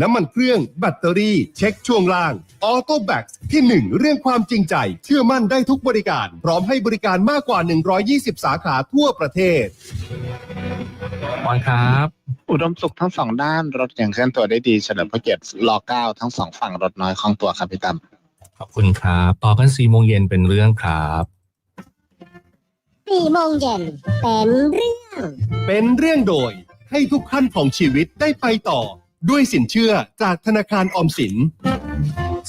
น้ำมันเครื่อง แบตเตอรี่ เช็คช่วงล่าง ออโต้แบ็กที่ 1 เรื่องความจริงใจ เชื่อมั่นได้ทุกบริการ พร้อมให้บริการมากกว่า 120 สาขาทั่วประเทศบอลครับ อุดมสุขทั้งสองด้านรถยังเคลื่อนตัวได้ดีเฉลิมพระเกียรติรอเก้าทั้งสองฝั่งรถน้อยคล่องตัวครับพี่ตั้มขอบคุณครับต่อกันสี่โมงเย็นเป็นเรื่องครับสี่โมงเย็นเป็นเรื่อง เป็นเรื่องโดย ให้ทุกขั้นของชีวิตได้ไปต่อ ด้วยสินเชื่อจากธนาคารออมสิน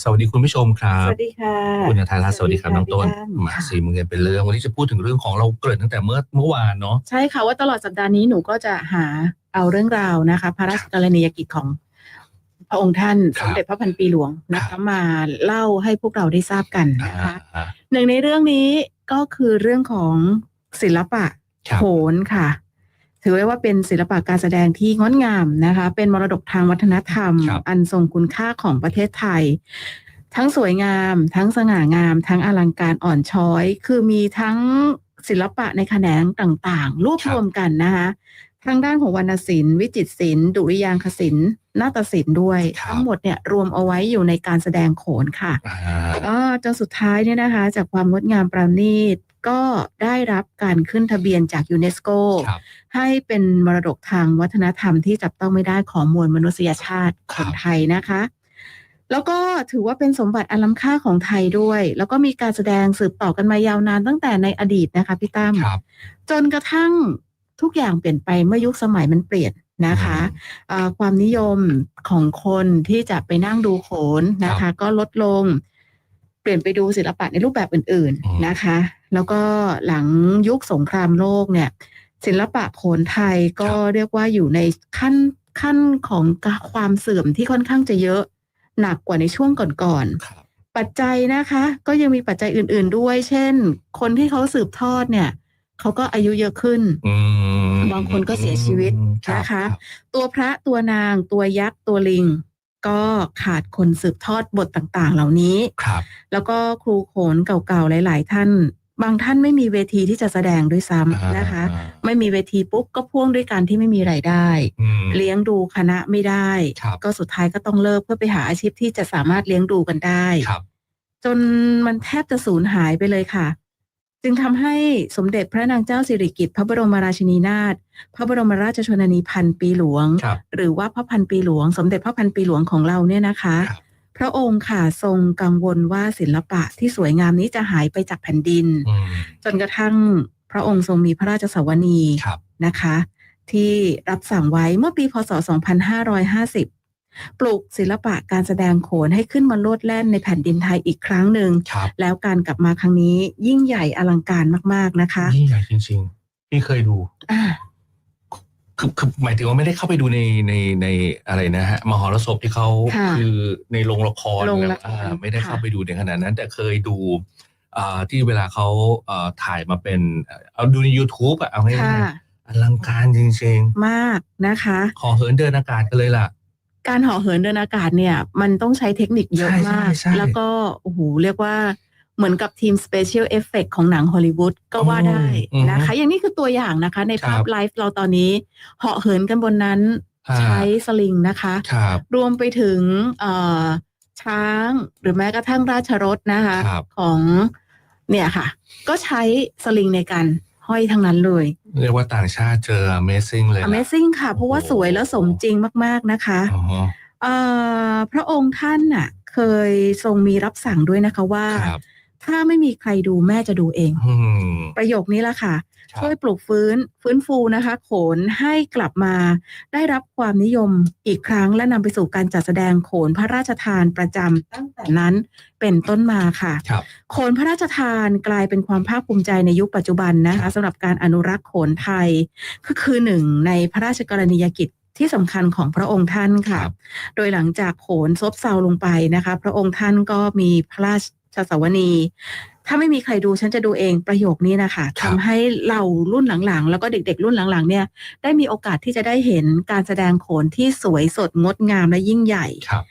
สวัสดีคุณผู้ชมครัสบวัสดีค่ะ คุณยาทาราสวัสดีครับน้องต้นพี่ตั้มมาสี่โมงเย็นเป็นเรื่อง วันนี้จะพูดถึงเรื่องของเราเกริ่นตั้งแต่เมื่อเมื่อวานเนาะใช่ค่ะว่าตลอดสัปดาห์นี้หนูก็จะหาเอาเรื่องราวนะคะ พระราชกรณียกิจของพระองค์ท่านคสรับมเด็จพระพันปีหลวงนะครัคะบมาเล่าให้พวกเราได้ทราบกันอ่านะคะอ่าหนึ่งในเรื่องนี้ก็คือเรื่องของศิลปะครับโขนค่ะ ถือไว้ว่าเป็นศิลปะการแสดงที่งดงามนะคะ เป็นมรดกทางวัฒนธรรมครับอันทรงคุณค่าของประเทศไทย ทั้งสวยงาม ทั้งสง่างาม ทั้งอลังการอ่อนช้อย คือมีทั้งศิลปะในแขนงต่างๆ รวบรวมกันนะคะทางด้านของวรรณศิลป์วิจิตรศิลป์ดุริยางคศิลป์นาฏศิลป์ด้วยครับทั้งหมดเนี่ยรวมเอาไว้อยู่ในการแสดงโขนค่ะอ่าก็จนสุดท้ายเนี่ยนะคะ จากความงดงามประณีต ก็ได้รับการขึ้นทะเบียนจากยูเนสโกครับ ให้เป็นมรดกทางวัฒนธรรมที่จับต้องไม่ได้ของมวลมนุษยชาติคครับนไทยนะคะ แล้วก็ถือว่าเป็นสมบัติอันล้ำค่าของไทยด้วย แล้วก็มีการแสดงสืบต่อกันมายาวนานตั้งแต่ในอดีตนะคะพี่ตั้ม ครับ จนกระทั่งทุกอย่างเปลี่ยนไปเมื่อยุคสมัยมันเปลี่ยนนะคะอ่าความนิยมของคนที่จะไปนั่งดูโขนนะครัคะ บก็ลดลง เปลี่ยนไปดูศิลปะในรูปแบบอื่นอืมๆนะคะ แล้วก็หลังยุคสงครามโลกเนี่ย ศิลปะโขนไทยก็เรียกว่าอยู่ในขั้นขั้นของความเสื่อมที่ค่อนข้างจะเยอะหนักกว่าในช่วงก่อนๆครับปัจจัยนะคะ ก็ยังมีปัจจัยอื่น ๆด้วย เช่น คนที่เขาสืบทอดเนี่ยเขาก็อายุเยอะขึ้นอืมบางคนก็เสียชีวิตรับนะคะรับตัวพระตัวนางตัวยักษ์ตัวลิง ก็ขาดคนสืบทอดบทต่างๆ เหล่านี้ ครับ แล้วก็ครูโขนเก่าๆ หลาย ๆ ท่าน บางท่านไม่มีเวทีที่จะแสดงด้วยซ้ำนะคะ อ่าไม่มีเวทีปุ๊บก็พ่วงด้วยการที่ไม่มีรายได้ อืม เลี้ยงดูคณะไม่ได้ ครับ ก็สุดท้ายก็ต้องเลิกเพื่อไปหาอาชีพที่จะสามารถเลี้ยงดูกันได้ ครับ จนมันแทบจะสูญหายไปเลยค่ะ จึงทำให้สมเด็จพระนางเจ้าสิริกิติ์พระบรมราชินีนาถพระบรมราชชนนีพันปีหลวงครับหรือว่าพระพันปีหลวง สมเด็จพระพันปีหลวงของเราเนี่ยนะคะครับพระองค์ค่ะทรงกังวลว่าศิลปะที่สวยงามนี้จะหายไปจากแผ่นดินอืมจนกระทั่งพระองค์ทรงมีพระราชสวนีครับนะคะ ที่รับสั่งไว้เมื่อปีพศ 2550 ปลูกศิลปะการแสดงโขนให้ขึ้นมาโลดแล่นในแผ่นดินไทยอีกครั้งหนึ่งครับแล้วการกลับมาครั้งนี้ยิ่งใหญ่อลังการมาก ๆนะคะ ยิ่งใหญ่จริงๆ พี่เคยดูอ่าคือคือหมายถึงว่าไม่ได้เข้าไปดูในในในอะไรนะฮะมหรสพที่เขาค่ะคือในโรงละครโรงละครอ่าไม่ได้เข้าค่ะไปดูในขนาดนั้น แต่เคยดูอ่าที่เวลาเขาเอ่อถ่ายมาเป็นเอาดูใน YouTube อะเอาง่ายค่ะๆอลังการจริงมากนะคะๆขอเหินเดินอากาศกันเลยล่ะ การเห่อเหินเดินอากาศเนี่ย มันต้องใช้เทคนิคเยอะใช่มากใช่ใช่ แล้วก็โอ้โหเรียกว่าเหมือนกับทีมสเปเชียลเอฟเฟกของหนังฮอลลีวูดก็ว่าได้อืมนะคะ อย่างนี้คือตัวอย่างนะคะ ในภาพครับ ไลฟ์เราตอนนี้เหาะเหินกันบนนั้นอ่าใช้สลิงนะคะ ครับ รวมไปถึงเอ่อช้างหรือแม้กระทั่งราชรถนะคะ ครับ ของเนี่ยค่ะ ก็ใช้สลิงในการ ห้อยทั้งนั้นเลย เรียกว่าต่างชาติเจอ Amazing เลยล่ะ Amazing ค่ะ เพราะว่าโอ้โห สวยและสมจริงมาก ๆ นะคะ อ๋อเอ่อพระองค์ท่านน่ะเคยทรงมีรับสั่งด้วยนะคะว่า ครับ ถ้าไม่มีใครดูแม่จะดูเอง อืม ประโยคนี้แหละค่ะ ครับ ช่วยปลูกฟื้นฟื้นฟูนะคะ โขนให้กลับมา ได้รับความนิยมอีกครั้งและนำไปสู่การจัดแสดงโขนพระราชทานประจำตั้งแต่นั้นเป็นต้นมาค่ะ ครับ โขนพระราชทานกลายเป็นความภาคภูมิใจในยุคปัจจุบันนะครัคะบสำหรับการอนุรักษ์โขนไทยก็คือหนึ่งในพระราชกรณียกิจที่สำคัญของพระองค์ท่านค่ะ ครับ โดยหลังจากโขนซบเซาลงไปนะคะ พระองค์ท่านก็มีพระราช สวนี ถ้าไม่มีใครดูฉันจะดูเองประโยคนี้นะคะครัทำบให้เรารุ่นหลังๆ แล้วก็เด็กๆ รุ่นหลังๆ เนี่ย ได้มีโอกาสที่จะได้เห็นการแสดงโขนที่สวยสดงดงามและยิ่งใหญ่ ครับ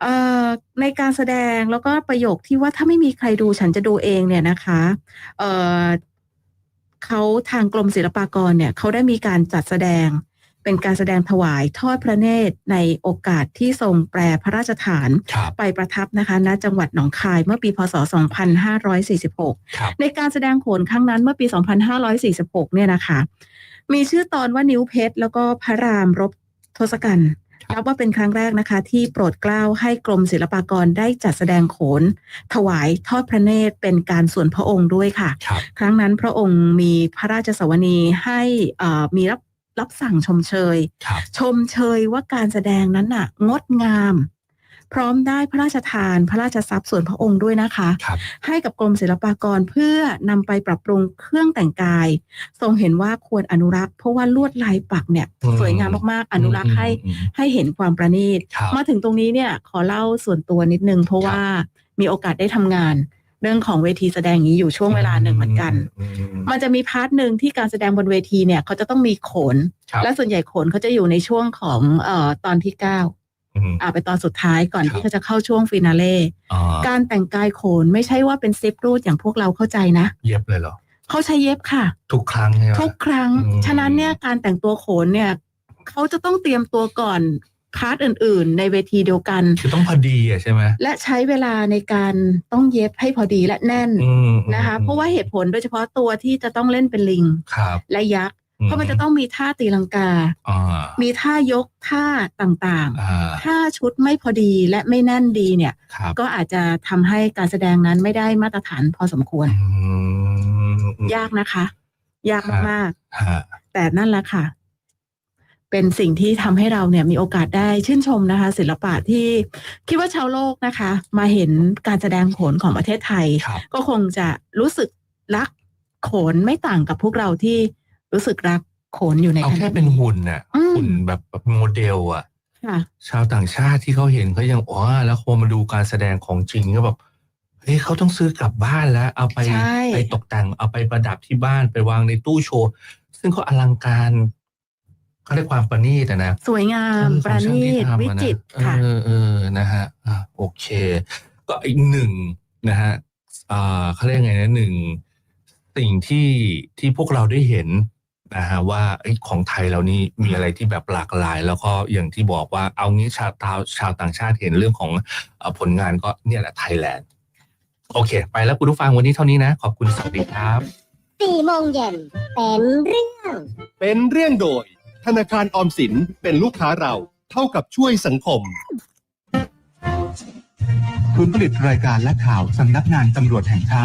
เอ่อในการแสดงแล้วก็ประโยคที่ว่าถ้าไม่มีใครดูฉันจะดูเองเนี่ยนะคะเอ่อเขาทางกรมศิลปากรเนี่ยเขาได้มีการจัดแสดง เป็นการแสดงถวายทอดพระเนตรในโอกาสที่ทรงแปรพระราชฐานครับไปประทับนะคะณจังหวัดหนองคายเมื่อปีพศ 2546ครับในการแสดงโขนครั้งนั้นเมื่อปี 2546 เนี่ยนะคะ มีชื่อตอนว่านิ้วเพชร แล้วก็พระรามรบทศกัณฐ์ครับนับว่าเป็นครั้งแรกนะคะ ที่โปรดเกล้าให้กรมศิลปากรได้จัดแสดงโขน ถวายทอดพระเนตรเป็นการส่วนพระองค์ด้วยค่ะครับครั้งนั้นพระองค์มีพระราชสวนีให้เอ่อมีรับ รับสั่งชมเชยครับชมเชยว่าการแสดงนั้นน่ะ งดงาม พร้อมได้พระราชทานพระราชทรัพย์ส่วนพระองค์ด้วยนะคะครับให้กับกรมศิลปากรเพื่อนำไปปรับปรุงเครื่องแต่งกาย ทรงเห็นว่าควรอนุรักษ์เพราะว่าลวดลายปักเนี่ยอืมสวยงามมากๆ อนุรักษ์ให้อืมอืมให้เห็นความประณีตครับมาถึงตรงนี้เนี่ยขอเล่าส่วนตัวนิดนึงเพราะครับว่ามีโอกาสได้ทำงาน เรื่องของเวทีแสดงนี้อยู่ช่วงเวลาหนึ่งเหมือนกันอืมมันจะมีพาร์ทหนึ่งที่การแสดงบนเวทีเนี่ยเขาจะต้องมีโขนครับและส่วนใหญ่โขนเขาจะอยู่ในช่วงของเอ่อตอนที่เก้าอืมอ่าไปตอนสุดท้ายก่อนครับที่เขาจะเข้าช่วงฟินาเล่อ่าการแต่งกายโขนไม่ใช่ว่าเป็นซิปรูดอย่างพวกเราเข้าใจนะ เย็บเลยเหรอเขาใช้เย็บค่ะ ทุกครั้งใช่ไหมทุกครั้งอืมฉะนั้นเนี่ยการแต่งตัวโขนเนี่ยเขาจะต้องเตรียมตัวก่อน พาร์ทอื่น ๆ ในเวทีเดียวกัน คือต้องพอดีอะใช่ไหมและใช้เวลาในการต้องเย็บให้พอดีและแน่นอืมนะคะเพราะว่าเหตุผลโดยเฉพาะตัวที่จะต้องเล่นเป็นลิงครับและยักษ์เพราะมันจะต้องมีท่าตีลังกาอ่ามีท่ายกท่าต่างอ่าๆถ้าชุดไม่พอดีและไม่แน่นดีเนี่ยครับก็อาจจะทำให้การแสดงนั้นไม่ได้มาตรฐานพอสมควรอืมยากนะคะ ยากมากฮะๆแต่นั่นแหละค่ะ เป็นสิ่งที่ทำให้เราเนี่ยมีโอกาสได้ชื่นชมนะคะ ศิลปะที่คิดว่าชาวโลกนะคะ มาเห็นการแสดงโขนของประเทศไทยครับก็คงจะรู้สึกรักโขนไม่ต่างกับพวกเราที่รู้สึกรักโขนอยู่ในเอาขณะแค่เป็นหุ่นน่ะอืมหุ่นแบบแบบโมเดลอะค่ะชาวต่างชาติที่เขาเห็นเขายังอ๋อแล้วพอมาดูการแสดงของจริงก็แบบเฮ้ยเขาต้องซื้อกลับบ้านแล้ว เอาไปใช่ไปตกแต่งเอาไปประดับที่บ้านไปวางในตู้โชว์ ซึ่งเขาอลังการ เขาเรียกความประณีตอะนะสวยงามเออประณีตของช่างที่ทำอะนะวิจิตรค่ะ เออเออนะฮะอะโอเค ก็อีกหนึ่งนะฮะอ่าเขาเรียกไงนะหนึ่งสิ่งที่ที่พวกเราได้เห็นนะฮะว่าเอ้ยของไทยเรานี่มีอะไรที่แบบหลากหลาย แล้วก็อย่างที่บอกว่าเอางี้ชาวตาวชาวต่างชาติเห็นเรื่องของเออผลงานก็เนี่ยแหละไทยแลนด์โอเค ไปแล้วคุณผู้ฟังวันนี้เท่านี้นะ ขอบคุณสวัสดีครับ สี่โมงเย็นเป็นเรื่อง เป็นเรื่องโดย ธนาคารออมสินเป็นลูกค้าเราเท่ากับช่วยสังคม คุณผลิตรายการและข่าวสำนักงานตำรวจแห่งชาติ